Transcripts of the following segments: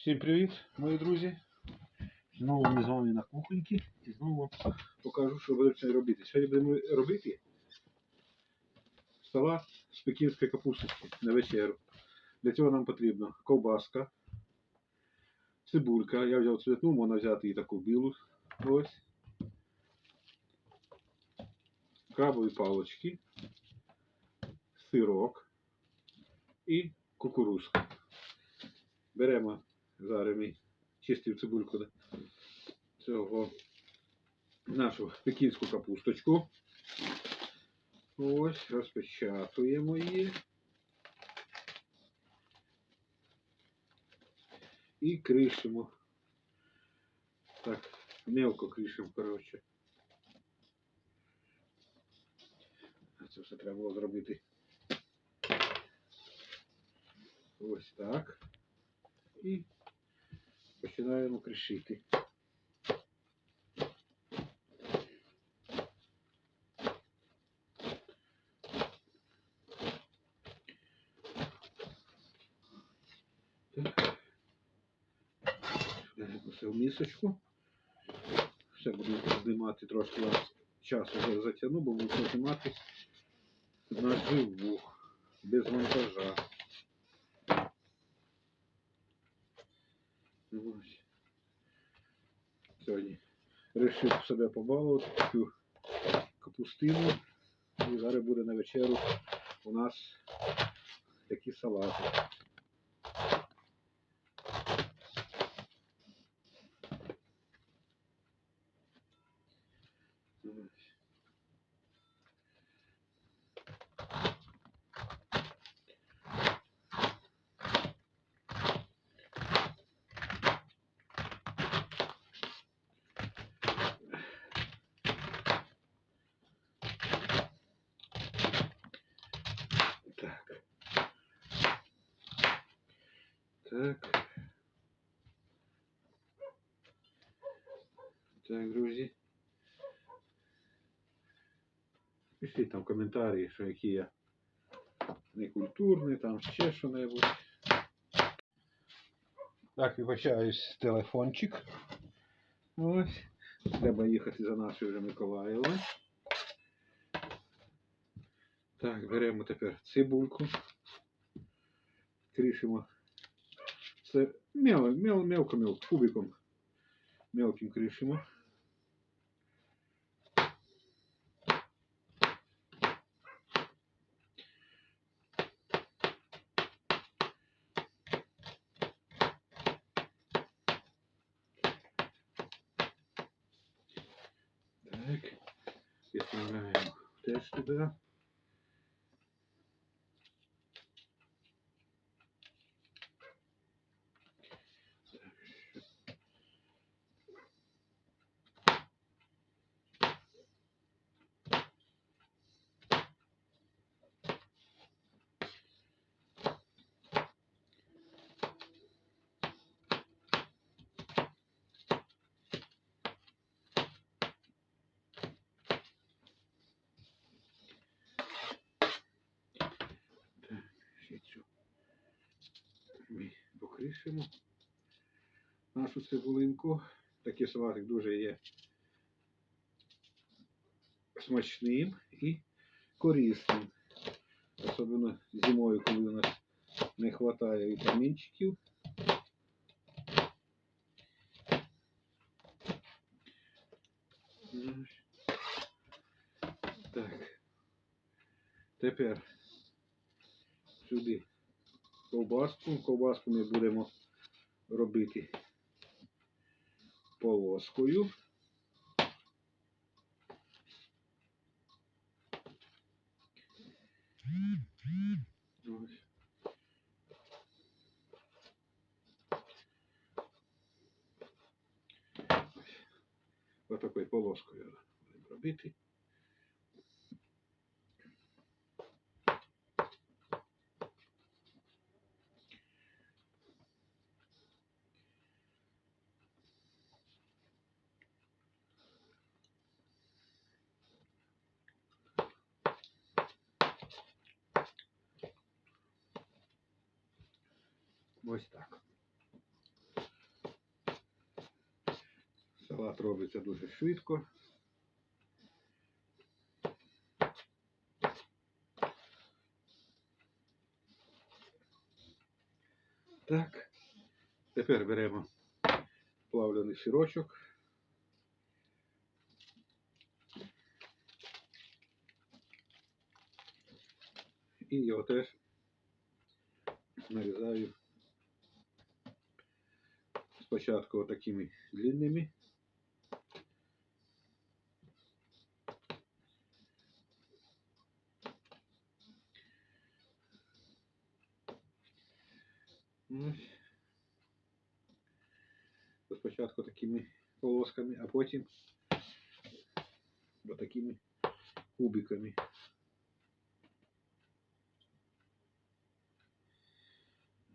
Всім привіт, мої друзі. Знову ми з вами на кухоньці і знову вам покажу, що будемо робити. Сьогодні будемо робити салат з пекінської капусточки на вечерю. Для цього нам потрібно ковбаска, цибулька. Я взяв цвітну, можна взяти і таку білу. Ось. Крабові палочки, сирок і кукурузка. Беремо зараз ми чистив цибульку да, цього нашу пекінську капусточку. Ось, розпечатуємо її. І кришимо. Так, мелко кришимо, коротше. Це все треба було зробити. Ось так. І починаємо кришити. Все в місочку. Все буду знімати трошки вас часу затягну, бо буду знімати наживу, без монтажа. Ось. Сьогодні вирішив себе побалувати таку капустину. І зараз буде на вечеру у нас такі салати. Ось. Так. Так. Так, друзі. Пишіть там коментарі, що які я некультурний, там ще що-небудь. Так, вибачаюсь, телефончик. Ось. Треба їхати за нашою вже Миколаєвою. Так, беремо тепер цибульку. Кришимо. Це мел, мел, мелко, мелко, кубиком. Мелким кришимо. Так, відправляємо теж туди. Так, ще цю ми покришимо нашу цибулинку. Такий салатик дуже є смачним і корисним. Особливо зимою, коли у нас не вистачає вітамінчиків. Так. Тепер сюди ковбаску. Ковбаску ми будемо робити полоскою. Ось. Ось такою полоскою будемо робити. Ось так. Салат робиться дуже швидко. Так. Тепер беремо плавлений сирочок. І його теж нарізаю спочатку такими длинними. Спочатку такими полосками, а потім вот такими кубиками.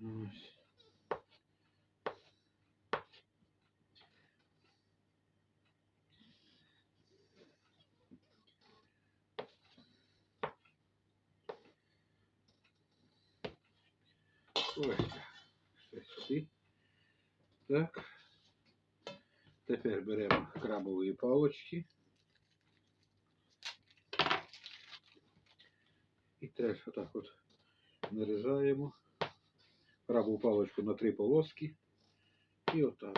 Ось. Ось. Все. Так. Тепер беремо крабові палочки. І теж отак от нарізаємо крабову палочку на три полоски. І отак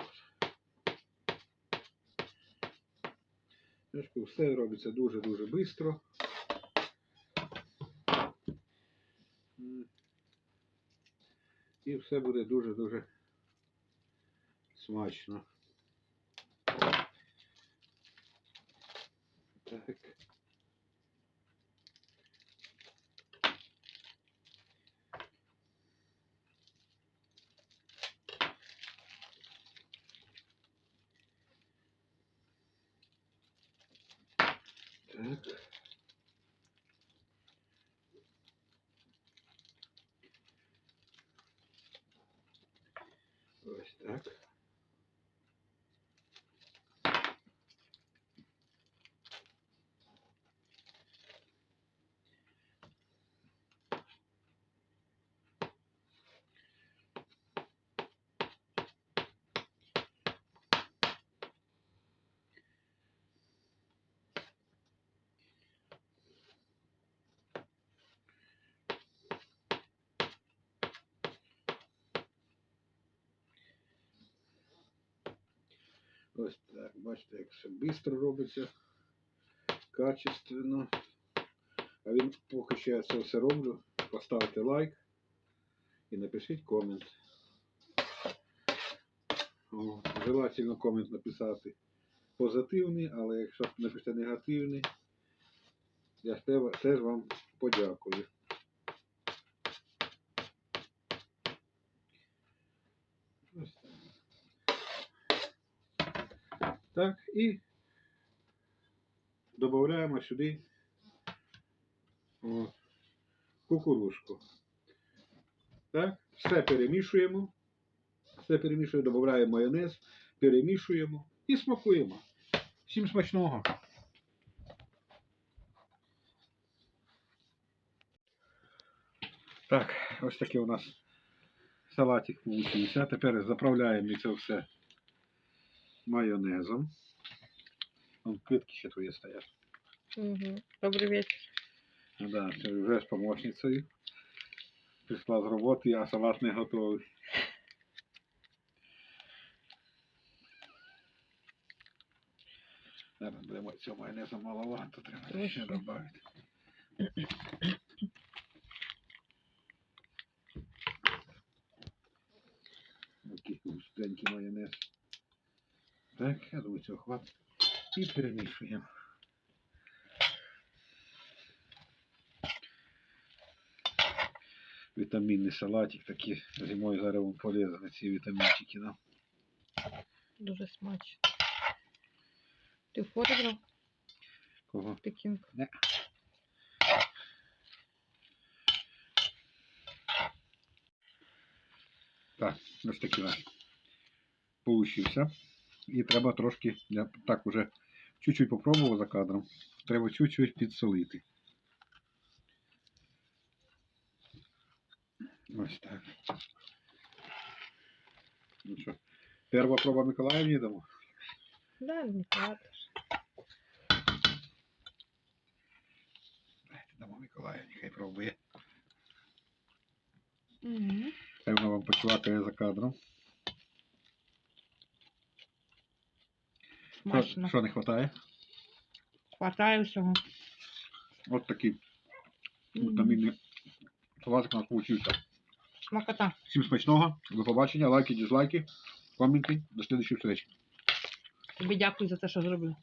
от. Все робиться дуже-дуже швидко. І все буде дуже-дуже смачно. Так. Так. Ось так. Ось так, бачите, як все швидко робиться, качественно. А він поки що я це все роблю, поставте лайк і напишіть комент. О, желательно комент написати позитивний, але якщо напишете негативний, я теж вам подякую. Ось так. Так, і додаємо сюди о, кукурузку. Так, все перемішуємо. Все перемішуємо, додаємо майонез, перемішуємо і смакуємо. Всім смачного. Так, ось такий у нас салатик получився. Тепер заправляємо це все майонезом. Вон квитки ще твої стоять. Угу. Добрий вечір. Да, це вже з помощницею. Прийшла з роботи, а салат не готовий. Зараз будемо цього майонезу маловато, треба ще додати. Такий густенький майонез. Так, я думаю, цього хватить. І перемішуємо. Вітамінний салатик такий зимою зараз вам полезно ці вітамінчики нам. Дуже смачно. Ти фото Кого? пекінку? Не. Так, ось такий наш получився. І треба трошки, я так уже чуть-чуть попробував за кадром. Треба чуть-чуть підсолити. Ось так. Ну що, перша проба Миколаївні дамо. Да, не платиш. Дамо Миколая, нехай пробує. Угу. Певно вам почувакає за кадром. Смачно. що не вистачає? Хватає всього. От такий вітамінний салатик у нас получився. Смакота. Всім смачного, до побачення, лайки, дизлайки, коменти, до слідчої зустрічі. Тобі дякую за те, що зробив.